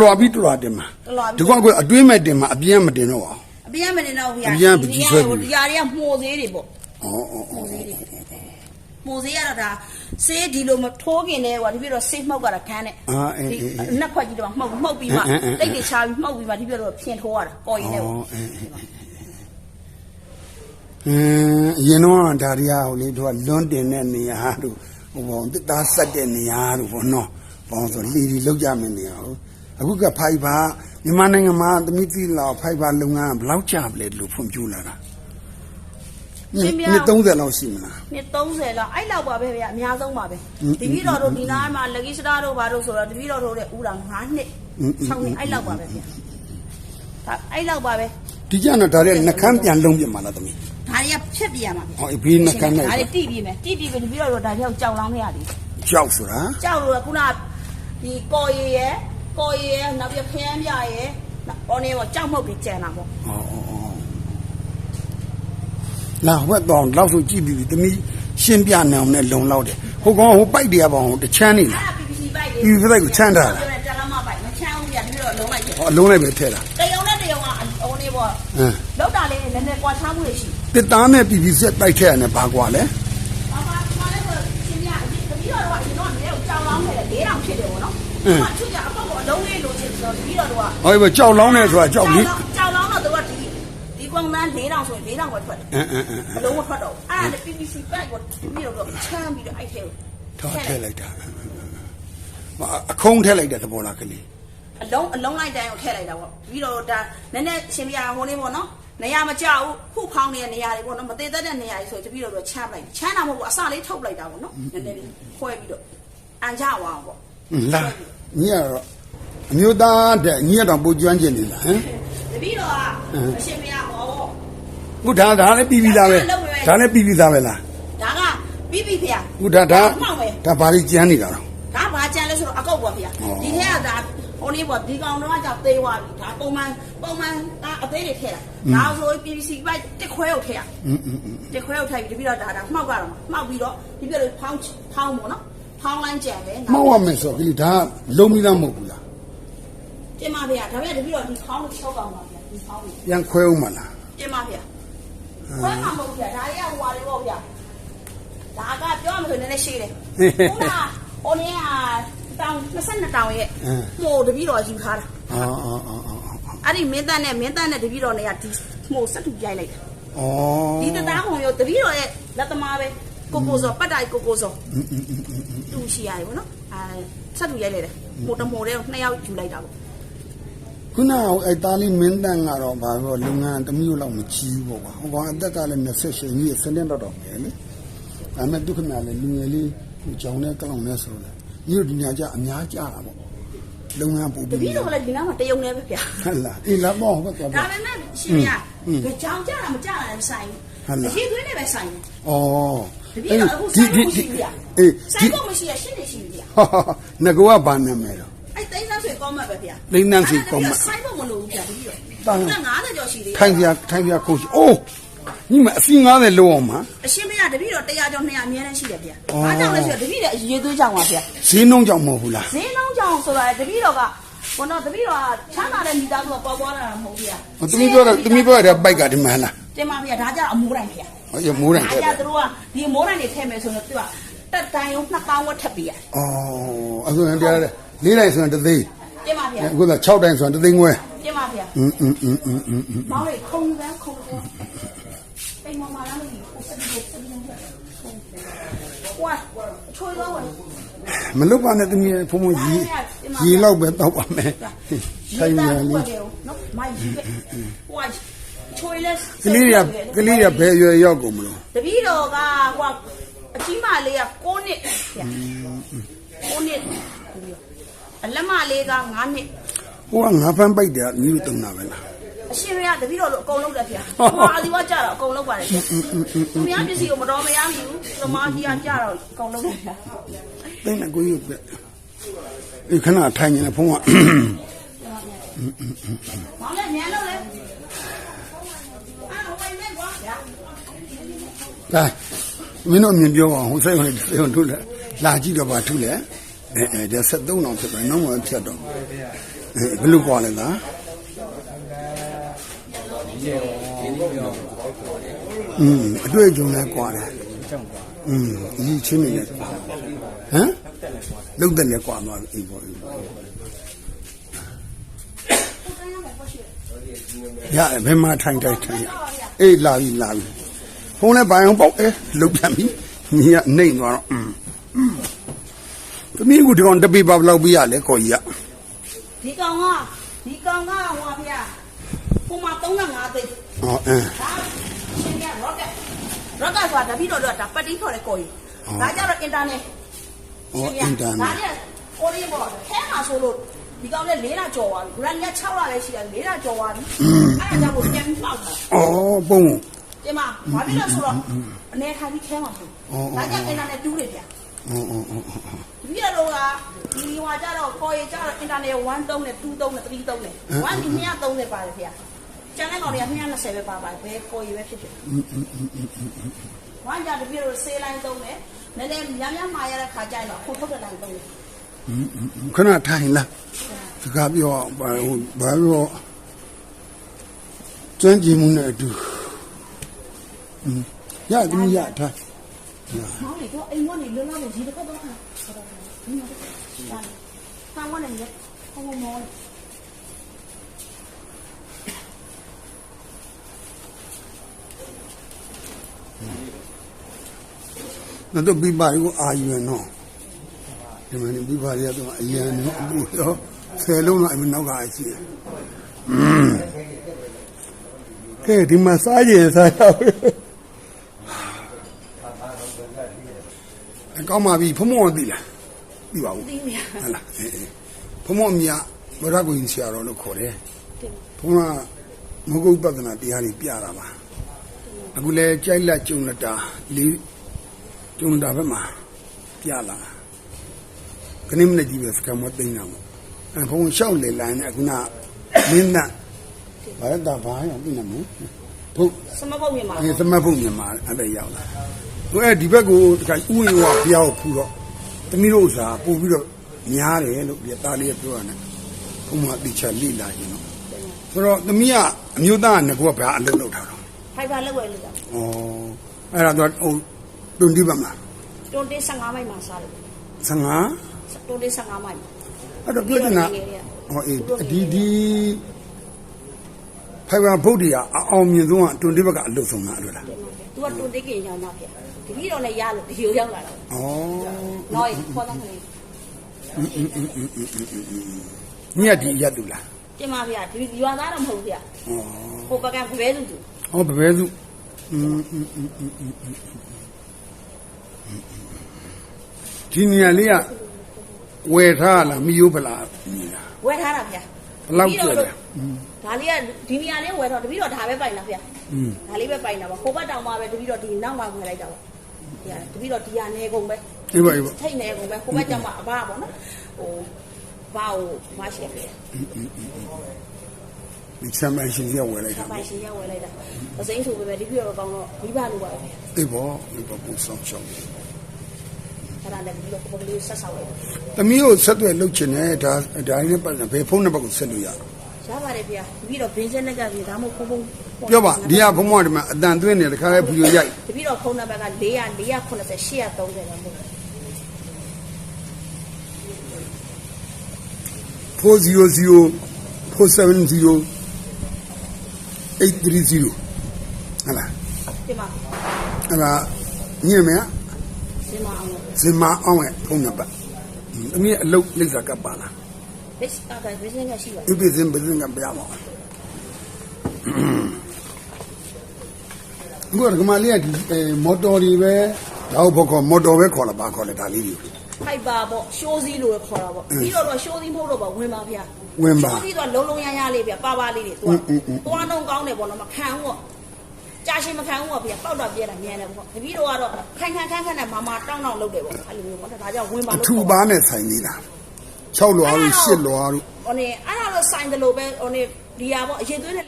လွှာပြီးတလွှာတင်မှာတလွှာပြီးဒီကောင်ကအတွင်းမဲ့တင်မှာအပြင်းမတင်တော့ပါအပြင်းမနေတော့ဗျာအပြင်းပကြီးဆွဲပြီဒီဟာတွေကမှိုသေးတွေပေါ့ဘူးဩဩဩမှိုသေးတွေမှိုသေးရတော့ဒါဆေးဒီလိုမထိုးခင်လဲဟိုဒီပြတော့ဆေးမှုတ်ကြတာခန်းနဲ့အာအေးအေးအေးဒီနှစ်ခွက်ကြီးတော့မှုတ်မှုတ်ပြီးမှအင်းအင်းအင်းတိတ်တွေချာပြီးမှုတ်ပြီးမှဒီပြတော့ဖြင်ထိုးရတာပေါ်ရင်လည်းပေါ့အေးအေးအေးအင်းအရင်တော့ဒါရီယာဟိုလေတို့ကလွန်းတင်တဲ့နေရာတို့ဟိုဘောတစ်သားဆက်တဲ့နေရာတို့ဘောနော်ဘောဆိုလီလီလောက်ကြမယ်နေရာဟုတ် အခုကဖိုက်ဘာမြန်မာနိုင်ငံမှာသမီးသီးလောက်ဖိုက်ဘာလုပ်ငန်းဘယ်လောက်ကြာပြီလဲလို့ဖွံ့ဖြိုးလာတာနှစ်30လောက်ရှိမလားနှစ်30လောက်အဲ့လောက်ပါပဲဗျအများဆုံးပါပဲတပည့်တော်တို့ဒီနားမှာလက်ကီစတာတို့ဘာတို့ဆိုတော့တပည့်တော်တို့တဲ့ဦးတာ9နှစ်6နှစ်အဲ့လောက်ပါပဲဗျဒါအဲ့လောက်ပါပဲဒီကြတော့ဒါလည်းနှကန်းပြန်လုံးပြမှာလားသမီးဒါတွေကဖြစ်ပြရမှာဗျဟောဘေးနှကန်းနဲ့ဒါတွေတိပြမယ်တိပြပြီးတပည့်တော်တို့ဒါပြောက်ကြောက်လောင်းခဲ့ရတယ်ကြောက်ဆိုတာကြောက်လို့ကခုနဒီကော်ရည်ရဲ့ ယ်ကော်ရည်ရယ်နောက်ပြီးခရမ်းပြရယ်ပေါ်နေပေါ့ကြောက်မှုတ်ကြီးကျန်တာပေါ့ဩဩဩလာဝက်တော့လောက်ဆိုကြည့်ပြီးပြီသမီးရှင်းပြနေအောင်နဲ့လုံလောက်တယ်ဟိုကောင်ဟိုပိုက်တရားပေါအောင်တချမ်းနေလားအဲ့ဒါ PPC ပိုက်လေ PPC ပိုက်ကိုချမ်းထားတာတယ်လမပိုက်မချမ်းဘူးဗျာတပည့်တော်လုံးလိုက်တယ်ဟောအလုံးလိုက်ပဲထည့်တာတယုံနဲ့တယုံကဟိုနေပေါ့အင်းလောက်တာလေးနည်းနည်းကွာခြားမှုတွေရှိတစ်သားနဲ့ PPC တိုက်ထည့်ရတယ်ဘာကွာလဲဘာမှမလဲဆိုရှင်းပြတပည့်တော်ကအရင်တော့နေကိုကြောက်လောင်းခဲ့တယ်၄တောင်ဖြစ်တယ်ပေါ့နော်ဟိုချွတ်ကြအပေါက်ကအလုံးလေးလိုချင်ဆို တော့တပည့်တော်ကဟောဒီကြောက်လောင်းနေဆိုတာကြောက်လေးကြောက်လောင်းတော့သူကဒီဒီကွန်မန်း၄တောင်ဆိုရင်၄တောင်ပဲထွက်တယ်အင်းအင်းအင်းအလုံးမထွက်တော့အဲ့ဒါ PPC ဘက်ကိုပြီးတော့ချမ်းပြီးတော့အဲ့ထဲကိုထောက်ထည့်လိုက်တာဟာအခုံးထည့်လိုက်တဲ့သဘောလားကလေးအလုံးအလုံးလိုက်တိုင်းကိုထည့်လိုက်တာပေါ့ပြီးတော့ဒါနည်းနည်းရှင်ပြဟိုလေးပေါ့နော်နေရာမကြောက်ဘူးခုခေါင်းနေတဲ့နေရာတွေပေါ့နော်မသေးသက်တဲ့နေရာတွေဆိုတပြီးတော့ချမ်းလိုက်ချမ်းတာမဟုတ်ဘူးအစလေးထုတ်လိုက်တာပေါ့နော်နည်းနည်းလေးခွဲပြီးတော့အန်ကြဝအောင်ပေါ့လာညီကတော့ အမျိုးသားတဲ့ညီကတော့ပူကျွမ်းကျင်နေလားဟမ် တပြီးတော့အရှင်ပြဟော ခုဒါဒါလည်းပြီးပြီးသားပဲဒါလည်းပြီးပြီးသားပဲလား ဒါကပြီးပြီဖေ ခုဒါဒါ မှောက်ပဲ ဒါဘာလို့ကြမ်းနေတာတော့ ဒါဘာကြံလဲဆိုတော့အကုတ်ပါဗျာ ဩ ဒီထဲကဒါဟိုနေ့ပေါ့ဒီကောင်တော့ကြောက်သေးသွားပြီဒါပုံမှန်ပုံမှန်ဒါအသေးတွေထည့်တာဒါဆို PVC ပိုက်တစ်ခွဲကိုထည့်ရ อืมอืมอืม တစ်ခွဲကိုထည့်ပြီးတပြီးတော့ဒါဒါမှောက်ကြတော့မှောက်ပြီးတော့ဒီပြလို့ဖောင်းဖောင်းပေါ့နော်ဖောင်းလိုင်းကြံပဲ မောက်ရမယ်ဆိုကလေးဒါလုံးပြီးသားမဟုတ်ဘူးလား တင်ပါဗျာဒါပေမဲ့တပြီးတော့ဒီဖောင်းကိုချောက်ကောင်ပါဗျာဒီဖောင်းကိုပြန်ခွဲအောင်မလားတင်ပါဗျာခွဲမှာမဟုတ်ဗျာဒါတွေကဟွာတွေပေါ့ဗျာဒါကပြောမှဆိုနည်းနည်းရှိတယ်ခုနဟိုနေ့ကတောင်22တောင်ရဲ့ဟိုတပြီးတော့ယူထားတာအော်အော်အော်အော်အဲ့ဒီမင်းသားနဲ့မင်းသားနဲ့တပည့်တော်နဲ့ကဒီဟိုစက်တူပြိုက်လိုက်တာအော်ဒီတသားခုံရောတပည့်တော်ရဲ့လက်သမားပဲကိုကိုစောပတ်တိုင်ကိုကိုစောတူရှိရတယ်ဗောနော်အဲစက်တူရိုက်လိုက်တယ်ဟိုတမော်တဲ့နှစ်ယောက်ယူလိုက်တာဗော ခုနကအဲ့သားလေးမင်းတန်ကတော့ဘာပြောလုပ်ငန်းတစ်မျိုးလောက်မကြီးဘူးပေါ့ကွာဟိုကောင်အသက်ကလည်း28ကြီးစနေတော့တော့ပဲလေဒါမဲ့ဒုက္ခနာလည်းလူငယ်လေးဟိုကြောင်နဲ့ကလောင်နဲ့ဆိုတော့ညတို့ဒီညာကြအများကြတာပေါ့လုပ်ငန်းပူတပြီးပည့်တော်ကလည်းဒီနားမှာတယုံနေပဲဗျာဟလာအေးလာပေါ့ဟုတ်ကဲ့ဒါပေမဲ့ရှင်ရကြောင်ကြတာမကြတာလည်းဆိုင်ဘူးအရှိသွေးနဲ့ပဲဆိုင်တယ်ဩတပည့်တော်အခုဆိုင်ဖို့ရှိပြီဗျာအေးစိုဒီင်ဖို့မရှိရရှင်းနေရှိပြီဗျာဟာငကောကဘာနာမည်တော့အဲ့သိန်းသားဆွေ ကောင်းမှတ်ပဲဗျာသိန်းသန်းဆွေကောင်းမှတ်ဆိုင်ဖို့မလိုဘူးဗျာတပည့်တော်တန်း90ကျော်ရှိသေးတယ်ထိုင်ပြထိုင်ပြကိုရှိအိုးညီမအစီ90လုံးအောင်မှာအရှင်းမရတပည့်တော်100ကျော်200အများနဲ့ရှိတယ်ဗျာအော်။အားကြောင့်လဲဆိုတော့တပည့်တော်အရေးသွေးကြောင်ပါဗျာဈေးနှုန်းကြောင့်မဟုတ်ဘူးလား။ဈေးနှုန်းကြောင်ဆိုတာတပည့်တော်ကဘောတော့တပည့်တော်ကချမ်းသာတဲ့မိသားစုကပေါ်ပွားလာတာမဟုတ်ဗျာဟိုသမီးပြောတာသမီးပြောတဲ့ဘိုက်ကဒီမှာလား။တင်ပါဗျာဒါကြအမိုးတိုင်းဗျာဟောရမိုးတိုင်။တဲ့အားကြသူတို့ကဒီမိုးတိုင်းတွေထည့်မယ်ဆိုတော့သူကတက်တိုင်းရောနှစ်ကောင်းဝတ်ထပ်ပြရအော်အခုရင်တရားလေးလေးလိုက်ဆိုရင်တသိန်း။တင်ပါဗျာအခုက6တိုင်ဆိုရင်တသိန်း 对嘛的。我在桥边转的另外。对嘛的。嗯嗯嗯嗯嗯嗯。忙嘞，空着空着。被我妈让你哭死的，哭的。我吹了我。မလုပ်ပါနဲ့တမီးဖုံဖုံကြီးကြီးလောက်ပဲတောက်ပါမယ်ဆိုင်မြန်လေးကလေးရကလေးရဘယ်ရွယ်ရောက်ကုန်မလို့တပီးတော်ကဟိုအကြီးမလေးက9နှစ်9နှစ် အလက်မလေးက9နှစ်ဟိုကငါးဖမ်းပိုက်တယ်မြူတုံတာပဲလားအရှင်ရတပည့်တော်တို့အကုန်လုံးတယ်ဗျာဟိုအဒီဝကြတော့အကုန်လုံးပါတယ်ဗျာသူများပစ္စည်းကိုမတော်မရမိဘူးသမားကြီးကကြတော့အကုန်လုံးတယ်ဗျာသိနေကိုကြီးပြဒီခဏထိုင်နေဖုံးကမောင်လည်းမြန်လို့လေအားဝိုင်းမဲ့ကွာဗျာလာမင်းတို့မြင်ပြောအောင်ဟိုစိတ်ဝင်စိတ်ဝင်ထုလဲလာကြည့်တော့ပါထုလဲ အဲအဲဒါ73အောင်ဖြစ်ပဲနှုံးဝင်ဖြတ်တော့ အေးဘယ်လိုကွာလဲလားอืมအတွေ့အကြုံလဲကွာတယ်อืมဒီချင်းနေလဲကွာဟမ်လုတ်တယ်လဲကွာသွားပြီအေးပေါ့အေးပေါ့ရတယ်ဘယ်မှာထိုင်ထိုင်ထိုင်ရအေးလာပြီလာပြီဖုန်းလဲဘိုင်အောင်ပေါက်အဲလုတ်ပြန်ပြီညီကနှိမ့်သွားတော့อืม သမီးကဒီကောင်တပိပါဘယ်လောက်ပြရလဲခေါ်ကြီးကဒီကောင်ကဒီကောင်ကဟိုဗျာဟိုမှာ35သိန်းဟောအင်းဒါရှင်ပြ rocket rocket ဆိုတာတပိတော့တော့ဒါပတ်တီးခေါ်တဲ့ကိုကြီးဒါကြတော့ internet ဟောအင်တာနဒါက်ကြကိုလေးပေါ့ခဲမှာဆိုလို့ဒီကောင်လည်း၄လကျော်သွားပြီ brand က6လလည်းရှိတယ်၄လကျော်သွားပြီအဲ့ဒါကြောင့်ကိုပြန်ပြီးပေါက်တာဩပုံဒီမှာဘာဖြစ်လို့ဆိုတော့အနေထိုင်ပြီးခဲမှာဆိုဒါကြောင့် internet တူးတယ်ဗျာ ဩဩဩဩဒီရတော့ကဒီဟွာကြတော့ခေါ်ရကြတော့ internet 1သုံးနဲ့2သုံးနဲ့3သုံးနဲ့1ဒီ230ပါတယ်ဗျာကျန်တဲ့ကောင်တွေက220ပဲပါပါတယ်ဘယ်ခေါ်ရပဲဖြစ်ဖြစ်ဝမ်းကြတပြည့်တော့ဆေးလိုင်းသုံးတယ်နည်းနည်းများများမှာရတဲ့ခါကျရင်တော့ခုထုတ်တဲ့လိုင်းသုံးတယ်ခဏထိုင်လားစကားပြောဘာဟိုဘာပြောကျွမ်းကျင်မှုနဲ့အတူอืมရသမီးရထား မောင်လေးတော့အိမ်ကနေလွတ်လာလို့ဒီတစ်ခါတော့ခါတော့ဒီမှာတော့ဆာဝန်နဲ့ဟောမောနော်တော့ပြီးပါကိုအာယူရနော်ဒီမှာနေပြီးပါရတော့အရန်နော်အခုတော့ဆယ်လုံးတော့အမနောက်ကရှိတယ်อืม ကဲဒီမှာစားကြရင်စားတော့အကောင်းပါပြီဖမောသိလားသိပါဘူးသိမြာဟုတ်လားအေးအေးဖမောမြတ်ဗရကိုရင်ဆရာတော်လို့ခေါ်တယ်ဘုရားမဂုတ်ပဒနာတရားတွေပြတာပါအခုလဲကြိုက်လက်ကျုံလက်တာလေးကျုံတာဘက်မှာပြလာခဏမနဲ့ကြည့်ပဲစကမသိနေတာပေါ့အဲဘုံလျှောက်လေလိုင်းနဲ့အခုနမင်းနဲ့ဘာလဲတာဘာရပြီနမဘုတ်စမပုတ်မြမှာအဲသမတ်ဖို့မြန်မာအဲ့ဒါရောက်လာ သူအဲ့ဒီဘက်ကိုတခါဥဝင်ဝဘုရားကိုဖူတော့တမီးတို့ဥစားပို့ပြီးတော့များတယ်လို့ပြသားလေးကပြောရတယ်ဘုံမှာတိချလိလာရင်တော့ဆိုတော့တမီးကအမျိုးသားကငကောဘာအလုပ်လုပ်ထားတော့ဖိုက်ဘာလောက်ဝဲလို့တာဩအဲ့ဒါတော့ဟိုတွန်တိပါမလားတွန်တေး15မိုက်မှာစားလို့15တွန်တေး15မိုက်အဲ့တော့ပြောချင်တာဟောအေးဒီဒီ ဖိုင်ဘာဗုဒ္ဓရာအအောင်မြင်ဆုံးကတွန်တိဘက်ကအလုပ်ဆုံးတာအဲ့လိုလား သူကတွန်တေးကင်ရောင်းတာဗျတပီတော့လည်းရလို့ဒီလိုရောက်လာတော့ ဩ နော်ခေါ်တော့မလေး ညက်ဒီရက်တူလား တင်ပါဗျဒီရွာသားတော့မဟုတ်ဗျ ဩ ဟိုပကံဖပဲသူသူ ဟောဘယ်ပဲစုอืมอืมอืมอืมอืมอืมဒီနေရာလေးကဝယ်ထားလားမီယိုးပလားနေလား ဝဲထားတာဗျ ဘယ်လောက်ကျလဲဒါလေးကဒီနေရာလေးဝဲတော့တပီတော့ဒါပဲပိုင်တာဗျอืมဒါလေးပဲပိုင်တာပါဟိုဘက်တောင်မှပဲတပီတော့ဒီနောက်မှဝင်လိုက်တာပေါ့ဒီတပီတော့ဒီကနေကုန်ပဲအေးပါအေးပါထိတ်နေကုန်ပဲဟိုဘက်ကျမှအဘပေါ့နော်ဟိုဘာကိုမရှိပဲဒီဆမ်မန်ရှင်ကြီးကဝယ်လိုက်တာပိုင်ရှင်ရောက်ဝဲလိုက်တာအစိမ်းဆိုပဲပဲဒီပြတော့ကောင်းတော့မိဘလိုပါပဲအေးပေါ့အေးပေါ့ပူဆောင်ချောင်း အဲ့ဒါလည်းဒီလိုပုံကလေးဆက်ဆောက်လိုက်သမီးကိုဆက်သွယ်လုပ်ချင်တယ်ဒါဒါရင်းနဲ့ပတ်သက်ဘယ်ဖုန်းနံပါတ်ကိုဆက်လို့ရရပါတယ်ဗျာဒီပြီးတော့ဘင်းစင်းလက်ကပြေဒါမှမဟုတ်ဖုန်းဖုန်းပြောပါဒီကဘုံမောဒီမှာအတန်သွင်းနေတခါလဲဗီဒီယိုရိုက်ဒီပြီးတော့ဖုန်းနံပါတ်က400 480 830တော့မဟုတ်400 470 830ဟလာဒီမှာအဲ့ဒါညင်မယ်ဒီမှာအောင်လို့ ဇင်မအောင်ရဲ့ဖုန်းနံပါတ်အမီးအလုတ်လိမ့်စာကပ်ပါလားဘစ်အကဘင်းစင်းကရှိပါဒီပစ္စည်းပစ္စည်းကပြရမှာဘုရားကမလေးကဒီမော်တော်တွေပဲတော့ဘောခေါ်မော်တော်ပဲခေါ်လာပါခေါ်လဲဒါလေးတွေဖိုက်ပါပေါ့ရှိုးစည်းလို့ခေါ်တာပေါ့ပြီးတော့တော့ရှိုးစည်းမဟုတ်တော့ပါဝင်ပါဗျာဝင်ပါရှိုးစည်းတော့လုံးလုံးရမ်းရလေးဗျာပါပါလေးတွေသူကသွားနှုံကောင်းတယ်ပေါ့နော်မခံဘူးပေါ့ ကြာရှည်မခံဘူးပေါ့ဗျာပေါက်တော့ပြဲတာမြန်တယ်ပေါ့တပီတော့ကတော့ခိုင်ခန့်ခန့်ခန့်နဲ့မာမာတောင်းတောင်းလုပ်တယ်ပေါ့အဲ့လိုမျိုးပေါ့ဒါကြောင့်ဝင်ပါအလို့ထူပါနဲ့ဆိုင်သေးလား6လွားတို့8လွားတို့ဟိုနေအဲ့ဒါတော့ဆိုင်တယ်လို့ပဲဟိုနေဒီဟာပေါ့အရင်သွင်းတဲ့